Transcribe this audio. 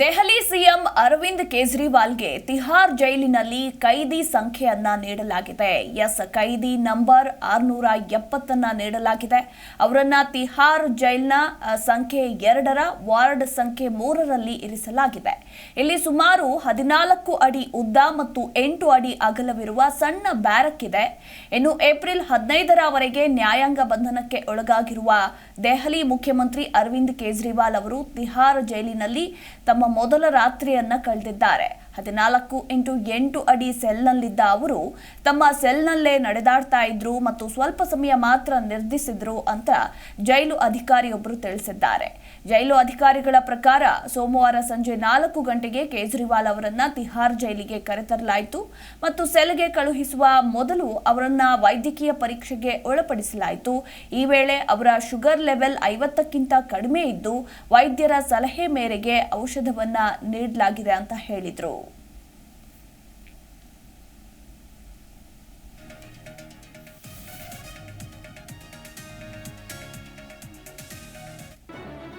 Delhi CM Arvind ಕೇಜ್ರಿವಾಲ್ಗೆ ತಿಹಾರ್ ಜೈಲಿನಲ್ಲಿ ಕೈದಿ ಸಂಖ್ಯೆಯನ್ನ ನೀಡಲಾಗಿದೆ. ಎಸ್, ಕೈದಿ ನಂಬರ್ ಆರುನೂರ ಎಪ್ಪತ್ತನ್ನ ನೀಡಲಾಗಿದೆ. ಅವರನ್ನ ತಿಹಾರ್ ಜೈಲ್ನ ಸಂಖ್ಯೆ ಎರಡರ, ವಾರ್ಡ್ ಸಂಖ್ಯೆ ಮೂರರಲ್ಲಿ ಇರಿಸಲಾಗಿದೆ. ಇಲ್ಲಿ ಸುಮಾರು ಹದಿನಾಲ್ಕು ಅಡಿ ಉದ್ದ ಮತ್ತು ಎಂಟು ಅಡಿ ಅಗಲವಿರುವ ಸಣ್ಣ ಬ್ಯಾರಕ್ ಇದೆ ಇನ್ನು ಏಪ್ರಿಲ್ ಹದಿನೈದರವರೆಗೆ ನ್ಯಾಯಾಂಗ ಬಂಧನಕ್ಕೆ ಒಳಗಾಗಿರುವ ದೆಹಲಿ ಮುಖ್ಯಮಂತ್ರಿ ಅರವಿಂದ್ ಕೇಜ್ರಿವಾಲ್ ಅವರು ತಿಹಾರ್ ಜೈಲಿನಲ್ಲಿ ತಮ್ಮ ಮೊದಲ ರಾತ್ರಿಯನ್ನ ಕಳೆದಿದ್ದಾರೆ. ಹದಿನಾಲ್ಕು ಇಂಟು ಎಂಟು ಅಡಿ ಸೆಲ್ನಲ್ಲಿದ್ದ ಅವರು ತಮ್ಮ ಸೆಲ್ನಲ್ಲೇ ನಡೆದಾಡ್ತಾ ಇದ್ರು ಮತ್ತು ಸ್ವಲ್ಪ ಸಮಯ ಮಾತ್ರ ನಿರ್ಧರಿಸಿದ್ರು ಅಂತ ಜೈಲು ಅಧಿಕಾರಿಯೊಬ್ಬರು ತಿಳಿಸಿದ್ದಾರೆ. ಜೈಲು ಅಧಿಕಾರಿಗಳ ಪ್ರಕಾರ ಸೋಮವಾರ ಸಂಜೆ ನಾಲ್ಕು ಗಂಟೆಗೆ ಕೇಜ್ರಿವಾಲ್ ಅವರನ್ನ ತಿಹಾರ್ ಜೈಲಿಗೆ ಕರೆತರಲಾಯಿತು ಮತ್ತು ಸೆಲ್ಗೆ ಕಳುಹಿಸುವ ಮೊದಲು ಅವರನ್ನ ವೈದ್ಯಕೀಯ ಪರೀಕ್ಷೆಗೆ ಒಳಪಡಿಸಲಾಯಿತು. ಈ ವೇಳೆ ಅವರ ಶುಗರ್ ಲೆವೆಲ್ ಐವತ್ತಕ್ಕಿಂತ ಕಡಿಮೆ ಇದ್ದು ವೈದ್ಯರ ಸಲಹೆ ಮೇರೆಗೆ ಔಷಧವನ್ನ ನೀಡಲಾಗಿದೆ ಅಂತ ಹೇಳಿದ್ರು.